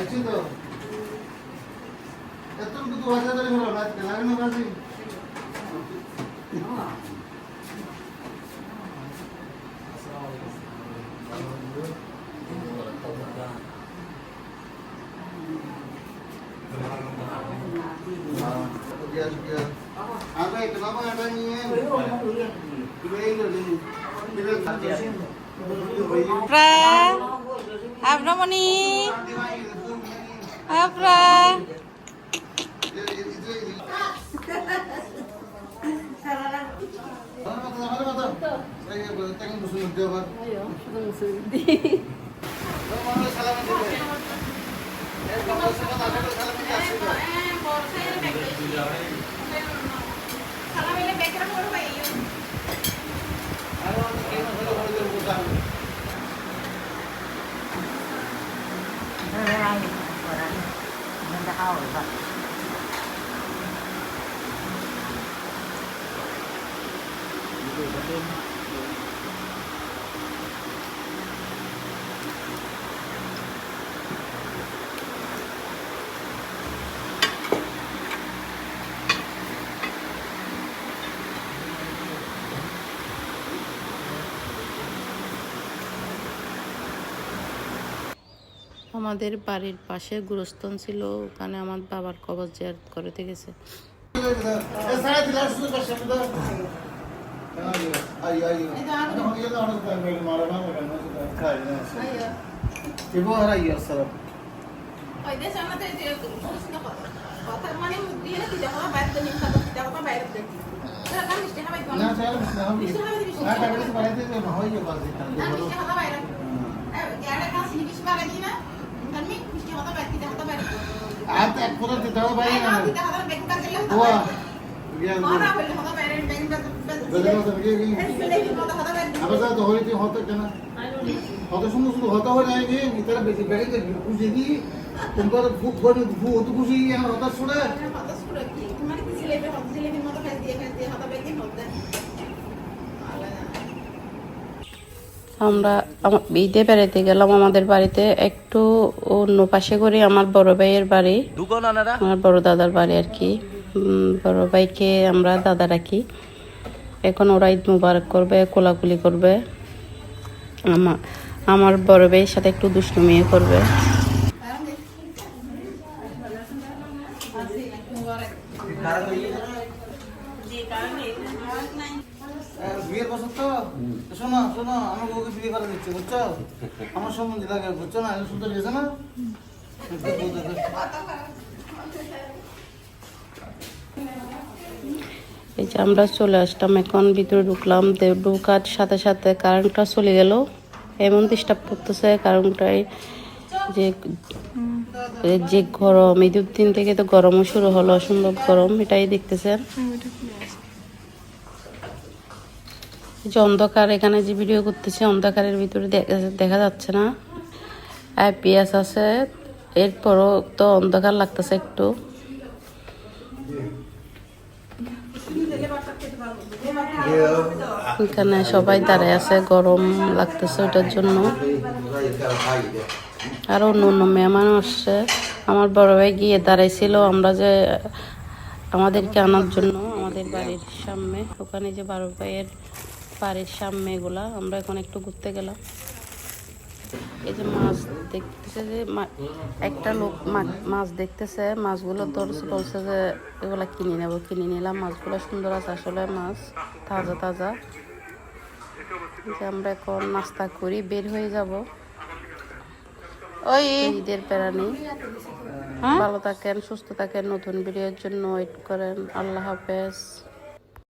అచ్చిందో ఎంత ఉంటుంది వాసేదాలి మీరు తెలంగాణ రాసి Anak kenapa katanya? Pra, apa namanya? Afra. Hadi bakalım hadi bakalım. Sen yapalım. Tekrar musulun diyor bak. Hayır. ข้าวเลยครับดูประเด็น আমাদের বাড়ির পাশে গুরুস্থান ছিল ওখানে আমার বাবার কবর জিয়ারত করতে গেছে। এক ফোটা দিতে হবে বাইরে না আবার তো হইতে হতে কেন? হত সুন্দর সুন্দর হতে হয় নাই গে তারা বেশি বেড়ে খুশি দি তোমার খুব করে খুব খুশি আমার হতাশ ছড়ে আমরা আমা- ঈদে বেড়াতে গেলাম আমাদের বাড়িতে। একটু অন্য পাশে করে আমার বড় ভাইয়ের বাড়ি। আমার বড় দাদার বাড়ি আর কি। বড় ভাইকে আমরা দাদা রাখি। এখন ওরা ঈদ মুবারক করবে কোলাকুলি করবে। আমার আমার বড় ভাইয়ের সাথে একটু দুষ্টুমিয়ে করবে। বিয়ের বছর তো? শোনো শোনো আমার বউকে বিয়ে করে দিচ্ছে বুঝছ? আমার সম্বন্ধে লাগে বুঝছ না? না? এই যে আমরা চলে আসলাম এখন ভিতরে ঢুকলাম দে- ঢুকার সাথে সাথে কারেন্টটা চলে গেল। এমন ডিস্টার্ব করতেছে কারেন্টটাই যে যে গরম এই দু দিন থেকে তো গরমও শুরু হলো অসম্ভব গরম এটাই দেখতেছেন। এই যে অন্ধকার, এখানে যে ভিডিও করতেছি, অন্ধকারের ভিতরে দেখা- যাচ্ছে না। আইপিএস আছে, এরপরও তো অন্ধকার লাগতেছে একটু। এখানে সবাই দাঁড়ায় আছে, গরম লাগতেছে ওটার জন্য। আর অন্য অন্য মেহমান আসছে। আমার বড় ভাই গিয়ে দাঁড়াইছিল আমরা যে, আমাদেরকে আনার জন্য, আমাদের বাড়ির সামনে। ওখানে যে বড় ভাইয়ের বাড়ির সামনে এগুলা। আমরা এখন একটু ঘুরতে গেলাম। এই যে মাছ দেখতেছে যে একটা লোক মাছ দেখতেছে। মাছগুলো ধরছে বলছে যে এগুলা কিনে নেব কিনে নিলাম। মাছগুলো সুন্দর আছে আসলে মাছ তাজা তাজা। যে আমরা এখন নাস্তা করি বের হয়ে যাব। ওই ঈদের প্যারানি ভালো থাকেন সুস্থ থাকেন নতুন ভিডিওর জন্য ওয়েট করেন। আল্লাহ হাফেজ।